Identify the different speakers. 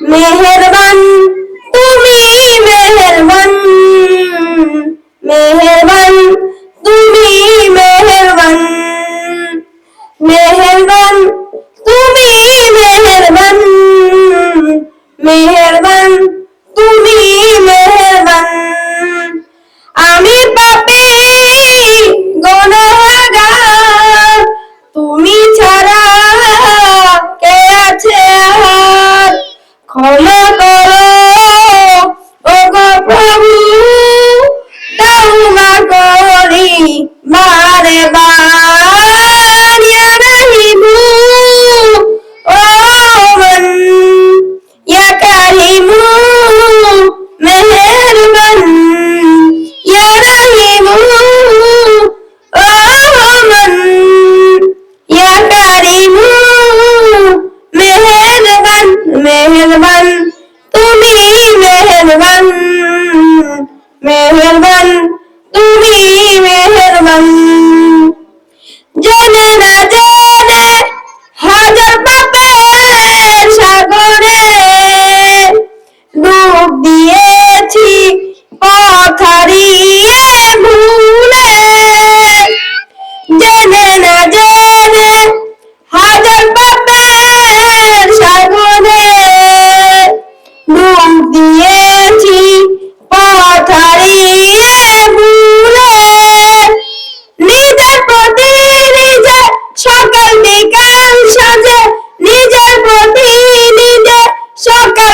Speaker 1: मेहरबान तुम्हें मेहरबान मेहरबान तुम्हें मेहरबान मेहरबान तुम्हें मेहरबान. ক্ষমা করো ও গো প্রভু দাও মা করি। মেহরবান মেহরবান তুমি মেহরবান জানা না